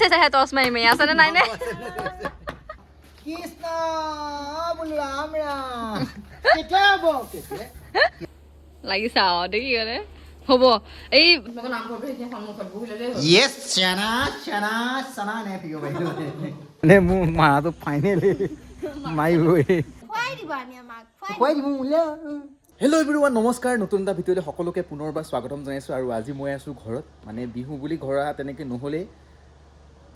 চাইছা হে টচ মাৰি মাৰি আছেনে নাই নে কৃষ্ণ বোলো ৰাম ৰাম কেতিয়া হ'ব কেতিয়া লাগিছে দেখি গ'লে হ'ব এই নে মানে মোৰ মাৰাটো ফাইনেলি মাৰিবই হেল্ল' এভৰিৱান নমস্কাৰ। নতুন এটা ভিডিঅ'লৈ সকলোকে পুনৰবাৰ স্বাগতম জনাইছোঁ আৰু আজি মই আছোঁ ঘৰত। মানে বিহু বুলি ঘৰ অহা তেনেকৈ নহ'লেই।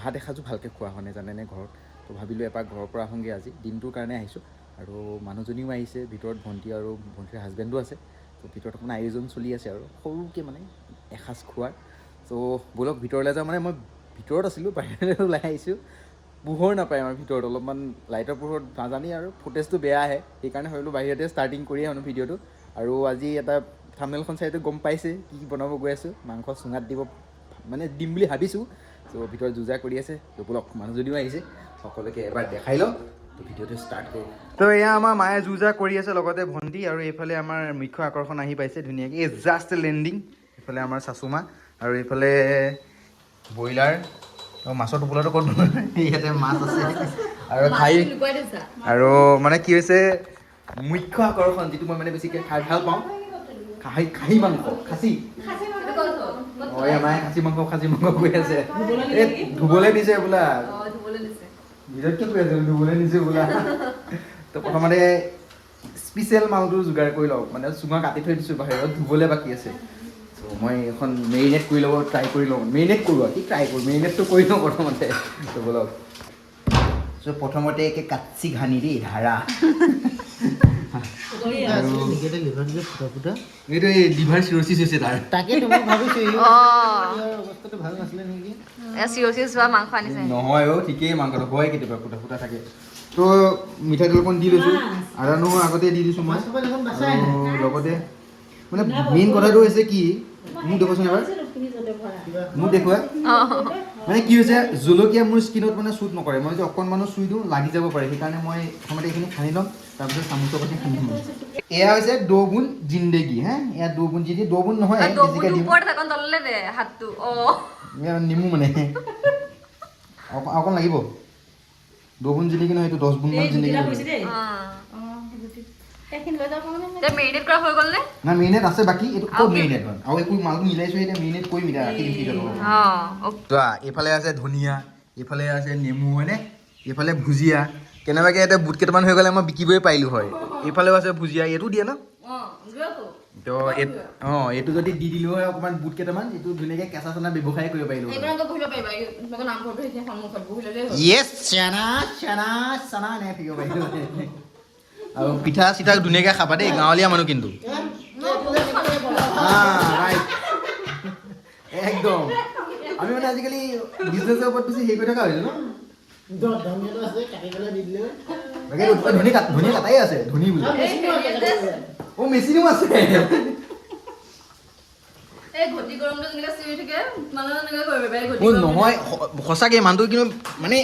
ভাত এসাঁজো ভালকৈ খোৱা হোৱা নাই, জানেনে ঘৰত? তো ভাবিলোঁ এপাক ঘৰৰ পৰা আহোঁগৈ আজি। দিনটোৰ কাৰণে আহিছোঁ। আৰু মানুহজনীও আহিছে, ভিতৰত ভণ্টি আৰু ভণ্টিৰ হাজবেণ্ডো আছে। তো ভিতৰত অকণমান আয়োজন চলি আছে আৰু সৰুকৈ মানে এসাঁজ খোৱাৰ। ত' ব'লক, ভিতৰলৈ যাওঁ মানে মই ভিতৰত আছিলোঁ, বাহিৰলৈ ওলাই আহিছোঁ। পোহৰ নাপায় আমাৰ ভিতৰত, অলপমান লাইটৰ পোহৰত নাজানি আৰু ফুটেজটো বেয়া আহে। সেইকাৰণে ভাবিলোঁ বাহিৰতে ষ্টাৰ্টিং কৰিয়ে আনো ভিডিঅ'টো। আৰু আজি এটা থামনেলখন চাইতো গম পাইছে, কি কি বনাব গৈ আছোঁ। মাংস চুঙাত দিব মানে দিম বুলি ভাবিছোঁ। ত' ভিতৰত যুজা কৰি আছে ত' ব'লক মানুহজনীও আহিছে সকলোকে এবাৰ দেখাই লওঁ ত' ভিডিঅ'টো ষ্টাৰ্ট কৰোঁ। তো এয়া আমাৰ মায়ে যুজা কৰি আছে লগতে ভণ্টি আৰু এইফালে আমাৰ মুখ্য আকৰ্ষণ আহি পাইছে ধুনীয়াকৈ। এই জাষ্ট লেণ্ডিং এইফালে আমাৰ চাচুমা আৰু এইফালে ব্ৰইলাৰ। আৰু মাছৰ টোপোলাটো ক'ত ইয়াতে মাছ আছে। আৰু খাই আৰু মানে কি হৈছে মুখ্য আকৰ্ষণ যিটো মই মানে বেছিকৈ খাই ভাল পাওঁ খাহী খাহী মাংস খাচী অঁ মায়ে খাচী মাংস খাচী মাংস কৈ আছে এই ধুবলৈ দিছে বোলা। ভিতৰত কি কৈ আছে ধুবলৈ নিছে বোলা। তো প্ৰথমতে স্পেচিয়েল মালটো যোগাৰ কৰি লওঁ মানে চুঙা কাটি থৈ দিছোঁ বাহিৰত ধুবলৈ বাকী আছে। ত' মই এখন মেৰিনেট কৰি ল'ব ট্ৰাই কৰি লওঁ। মেৰিনেট কৰোঁ কি ট্ৰাই কৰোঁ? মেৰিনেটটো কৰি লওঁ প্ৰথমতে। ত' ব'লক। চ' প্ৰথমতে একে কাটছি ঘানি দেই ধাৰা। এইটো এই লিভাৰ চিৰচিছ হৈছে তাৰ। তাকেতো মই ভাবিছো এই অঁ। অৱস্থাটো ভাল নাছিলে নেকি? চিৰচিছ হোৱা মাংস আনিছে। নহয় অ' ঠিকেই মাংসটো হয় কেতিয়াবা ফুটা ফুটা থাকে। তো মিঠাতেল অকণ দি লৈছোঁ। আদা নহৰু আগতে দি দিছোঁ মই। লগতে মানে মেইন কথাটো হৈছে কি মোক দেখুৱাচোন এবাৰ? মোক দেখুওৱা অঁ। মানে কি হৈছে জলকীয়া মোৰ স্কিনত মানে শ্বুট নকৰে। মই যদি অকণমানো চুই দিওঁ লাগি যাব পাৰে। সেইকাৰণে মই প্ৰথমতে এইখিনি সানি ল'ম তাৰপিছত চামুচৰ পাতি সানি ল'ম এয়া হৈছে দৌগুণ জিন্দেগী হা? এয়া দৌগুণ জিন্দেগী। দৌগুণ নহয় বেছিকৈ দিম ওপৰত থাকোঁ তললৈ দে হাতটো। অঁ। এয়া নেমু মানে। অকণ অকণ লাগিব। দৌগুণ জিন্দেগী নহয় এইটো দহ গুণমান জিন্দেগী মিলাইছোঁ এতিয়া মেৰিনেট কৰিম এতিয়া ৰাখি দিম ফ্ৰিজত অলপ। অঁ এইফালে আছে ধনিয়া এইফালে আছে নেমু হয়নে? এইফালে ভুজিয়া। কেনেবাকৈ এতিয়া বুট কেইটামান হৈ গ'লে মই বিকিবই পাৰিলোঁ হয়। এইফালেও আছে ভুজিয়া এইটো দিয়ে ন? তো এই- অঁ এইটো যদি দি দিলোঁ হয় অকণমান বুট কেইটামান এইটো ধুনীয়াকৈ কেঁচা চেনা ব্যৱসায় কৰিব পাৰিলোঁ য়েছ চানা চানা চানা নে থাকিব পাৰিলোঁ আৰু পিঠা চিঠা ধুনীয়াকৈ খাবা দেই গাঁৱলীয়া মানুহ কিন্তু। একদম। আমি মানে আজিকালি বিজনেছৰ ওপৰত বেছি হেৰি কৰি থকা হৈছে ন? ধনী কাট ধনী কাটাই আছে ধনী বুলি। অ মেচিনো আছে। নহয় সঁচাকে মানুহটো কিন্তু মানে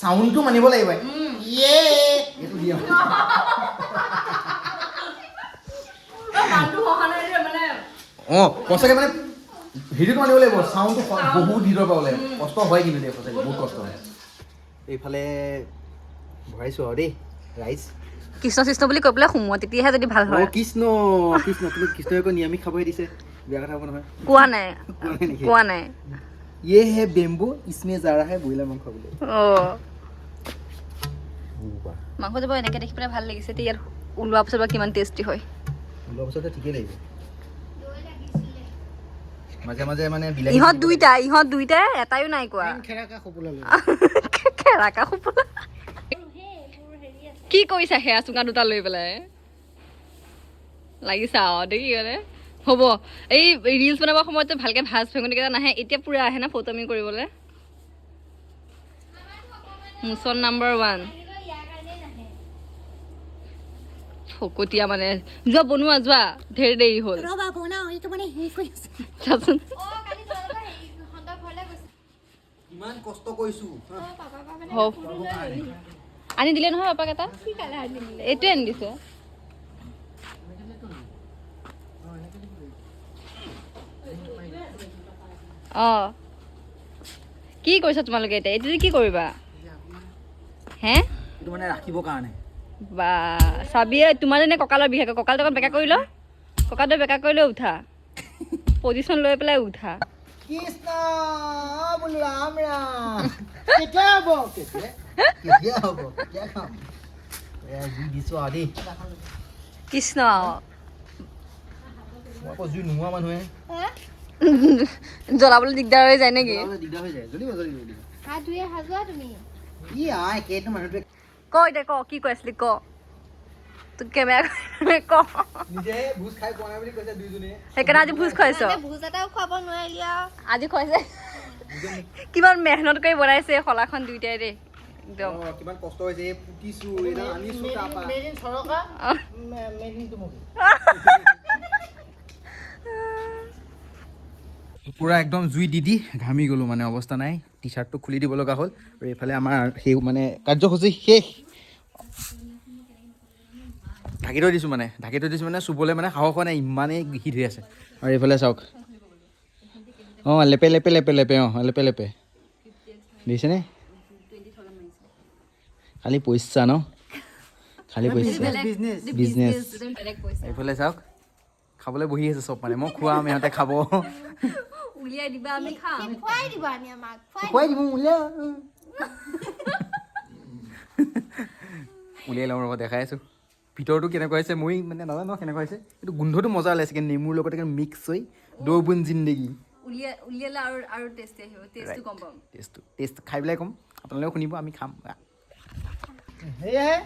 চাউণ্ডটো মানিব লাগিব। এইটো দিয়া। অ সঁচাকে মানে হেৰিটো মানিব লাগিব চাউণ্ডটো স- বহুত ভিতৰৰ পৰা ওলাই কষ্ট হয় কিন্তু দেই সঁচাকে বহুত কষ্ট হয় এইফালে ভৰাইছোঁ আৰু দেই ৰাইচ কৃষ্ণ কৃষ্ণ বুলি কৈ পেলাই সোমোৱা তেতিয়াহে যদি ভাল অ হয় কৃষ্ণ কৃষ্ণ তুমি কৃষ্ণই আকৌ নিৰামিষ খাবহে দিছে বেয়া কথা হ'ব নহয় কোৱা নাই কোৱা নাই নেকি? কোৱা নাই ये है बेम्बू इसमें जा रहा है ব্ৰইলাৰ মাংস বোলে অঁ মাংস যাব এনেকৈ দেখি পেলাই ভাল লাগিছে এতিয়া ইয়াত ওলোৱাৰ পিছত বা কিমান টেষ্টি হয় ওলোৱাৰ পাছতে ঠিকেই লাগিব মাজে মাজে মানে বিলাহী ইহঁত দুইটা ইহঁত দুইটাই এটাইও নাই কোৱা। খেৰাকা খোপোলালো খেৰাকা সোপোলা কি কৰিছা সেয়া চুঙা দুটা লৈ পেলাই? লাগিছা আৰু দেখি গ'লে হ'ব এই ৰিলচ বনাবৰ সময়ত যে ভালকৈ ভাজ ভেঙুনিকেইটা নাহে এতিয়া পূৰা আহে না ফটোমি কৰিবলৈ? মুছন নাম্বাৰ ওৱান ফকতীয়া মানে যোৱা বনোৱা যোৱা ধেৰ দেৰি হ'ল। মানে চাচোন। হওক। আনি দিলে নহয় পাপাক এটা? এইটোৱে আনি দিছে। অঁ। কি কৰিছা তোমালোকে এতিয়া? এইটো কি কৰিবা? হে? এইটো মানে ৰাখিবৰ কাৰণে। বা চাবিয়ে তোমাৰ যেনে কঁকালৰ বিশেষ কঁকালটো অকণ বেকা কৰি ল। কঁকালটো বেকা কৰি লৈ উঠা। পজিশ্যন লৈ পেলাই উঠা। কৃষ্ণ বোলো ৰাম ৰাম। কেতিয়া হ'ব? কেতিয়া? কেতিয়া হ'ব? কেতিয়া খাম? দিছোঁ আৰু দেই। কৃষ্ণ। মই আকৌ জুই নোহোৱা মানুহে। জ্বলাবলৈ দিগদাৰ হৈ যায় নেকি? দিগদাৰ হৈ যায়। জ্বলিব জ্বলিব জ্বলিব। হাত ধুয়ে সাজোৱা তুমি। ই আই একেইটো মানুহটোৱে ক এতিয়া ক? কি কৈ? আছিলি ক তোক কেমেৰা ক সেইকাৰণে আজি ভোজ খুৱাইছ? ভোজ এটাও খুৱাব নোৱাৰিলি আৰু আজি খুৱাইছে। কিমান মেহনত কৰি বনাইছে শলাখন দুইটাই দেই একদম। কিমান কষ্ট হৈছে পুতিছো আনিছো তাৰপা। পূৰা একদম জুই দি দি ঘামি গ'লোঁ মানে অৱস্থা নাই। টি চাৰ্টটো খুলি দিব লগা হ'ল। আৰু এইফালে আমাৰ সেই মানে কাৰ্যসূচী শেষ। ঢাকি থৈ দিছোঁ মানে ঢাকি থৈ দিছোঁ মানে চুবলৈ মানে সাহস হোৱা নাই ইমানেই হিট হৈ আছে। আৰু এইফালে চাওক। অঁ লেপে লেপে লেপে লেপে অঁ লেপে লেপে। দিছেনে খালি পইচা ন? খালি পইচা। বিজনেছ এইফালে চাওক। খাবলৈ বহি আছে চব মানে মই খুৱাম ইহঁতে খাব। উলিয়াই দিবা আমি খাম খুৱাই দিবা আনি আমাক খুৱাই খুৱাই দিব উলিয়া উলিয়াই লওঁ ৰ'ব দেখাই আছোঁ ভিতৰটো কেনেকুৱা হৈছে মই মানে নাজানো কেনেকুৱা হৈছে কিন্তু গোন্ধটো মজা ওলাইছে কিন্তু নেমুৰ লগত মিক্স হৈ দৌবুন জিন্দগী উলিয়াই উলিয়ালে আৰু আৰু টেষ্টি আহিব টেষ্টটো গম পাম টেষ্টটো টেষ্ট খাই পেলাই ক'ম আপোনালোকেও শুনিব আমি খাম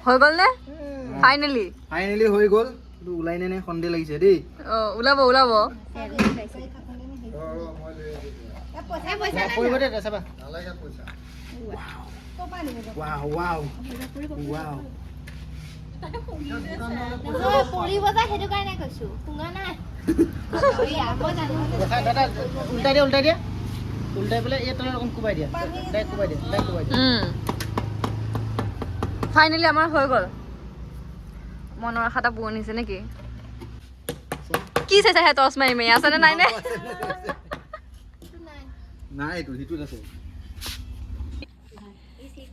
হৈ গ'ল নে ফাইনেলি ফাইনেলি হৈ গ'ল ওলাই নে নে সন্দেহ লাগিছে দেই অঁ ওলাব ওলাব পৰিব সেইটো কাৰণে কৈছো। নাই। উল্টাই দিয়া উল্টাই দিয়া। উল্টাই পেলাই এই অকণ কোবাই দিয়া। ডাইৰেক্ট কোবাই দিয়া ডাইৰেক্ট কোবাই দিয়া। ফাইনেলি আমাৰ হৈ গ'ল। মনৰ আশা এটা পুৰণিছে নেকি? কি চাইছা হে টচ মাৰি আছেনে নাই নে নাই এইটো সিটোত আছে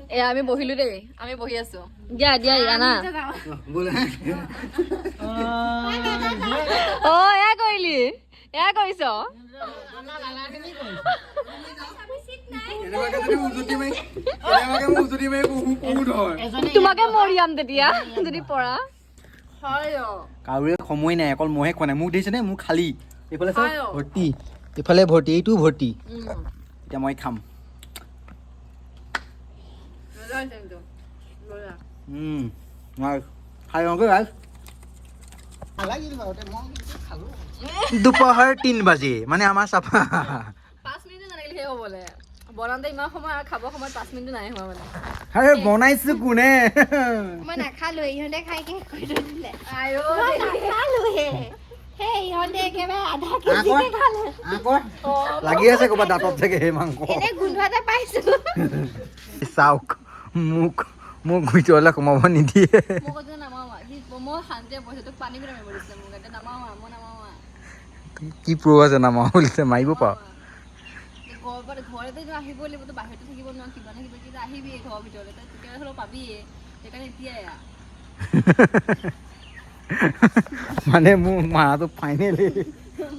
এয়া আমি বহিলো দেই আমি বহি আছো দিয়া দিয়া আনা অ এয়া কৰিলি এয়া কৰিছ হয় তোমাকে মৰিয়াম তেতিয়া যদি পৰা কাৰোৰে সময় নাই অকল মহে খোৱা নাই। মোক দেখিছেনে মোক খালী। এইফালে। ভৰ্তি। এইফালে ভৰ্তি এইটো ভৰ্তি। এতিয়া মই খাম। খাই লওঁগৈ দুপহৰ তিন বাজি মানে আমাৰ চাফা। বনাওঁতে ইমান সময় আৰু খাব সময় পাঁচ মিনিটো নাই হোৱা মানে। আৰে বনাইছো কোনে? মই নাখালো ইহঁতে খাই কে কৈ দিলে। আইঅ নাখালোহে। কি প্ৰ আছে নামাও বুলিছে মাৰিব পাৰ। ঘৰ ঘৰতে আহিবই লাগিব তো বাহিৰতে থাকিব নোৱাৰো কিবা নহয় কিবা কিবা আহিবিয়ে ঘৰৰ ভিতৰলৈ তই তেতিয়া হ'লেও পাবিয়ে সেইকাৰণে এতিয়াই আহ মানে মোৰ মাটো ফাইনেলি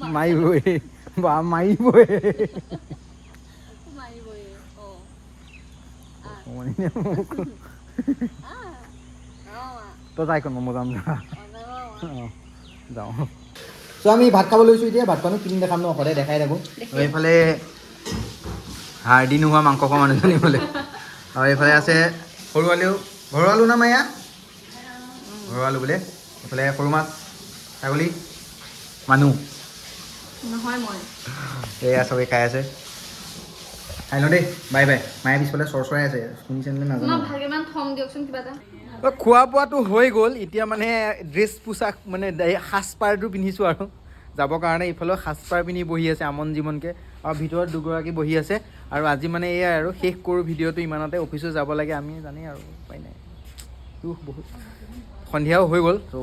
মাৰিবই বা মাৰিবই। মাৰিবই মানে তই যাই কোন মই যাম যাওঁ। চ' আমি ভাত খাব লৈছোঁ এতিয়া ভাত পানী কিনি দেখাম ন সদায় দেখাই থাকোঁ। এইফালে হাৰ্ডি নোহোৱা মাংস খোৱা মানুহজনী বোলে। আৰু এইফালে আছে সৰু আলু। ঘৰৰ আলু না মায়া ঘৰৰ আলু বোলে। এইফালে সৰু মাছ ছাগলী মানুহ। নহয় মই। এয়া চবেই খাই আছে। খাই লওঁ দেই। Bye bye. মায়ে পিছফালে চৰ চৰাই আছে। নাজানো? কিবা এটা। অ, খোৱা বোৱাটো হৈ গ'ল। এতিয়া মানে ড্ৰেছ পোছাক মানে সাজপাৰটো পিন্ধিছোঁ আৰু। যাবৰ কাৰণে ইফালেও সাজপাৰ পিন্ধি বহি আছে আমন জীৱনকৈ আৰু ভিতৰত দুগৰাকী বহি আছে। আৰু আজি মানে এয়াই আৰু, শেষ কৰোঁ ভিডিঅ'টো ইমানতে, অফিচো যাব লাগে, আমি জানেই আৰু, উপায় নাই। দুখ বহুত। সন্ধিয়াও হৈ গ'ল, ত'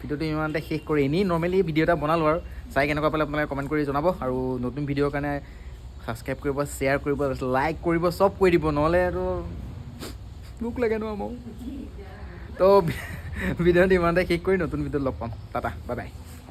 ভিডিঅ'টো ইমানতে শেষ কৰি এনেই নৰ্মেলি ভিডিঅ' এটা বনালোঁ আৰু। চাই কেনেকুৱা পালে আপোনালোকে কমেণ্ট কৰি জনাব। আৰু নতুন ভিডিঅ'ৰ কাৰণে ছাবস্ক্ৰাইব কৰিব শ্বেয়াৰ কৰিব লাইক কৰিব, চব কৰি দিব, নহ'লে আৰু মোক লাগে ন মোক তো ভিডিঅ'টো ইমানতে শেষ কৰি নতুন ভিডিঅ'ত লগ পাম। Tata bye bye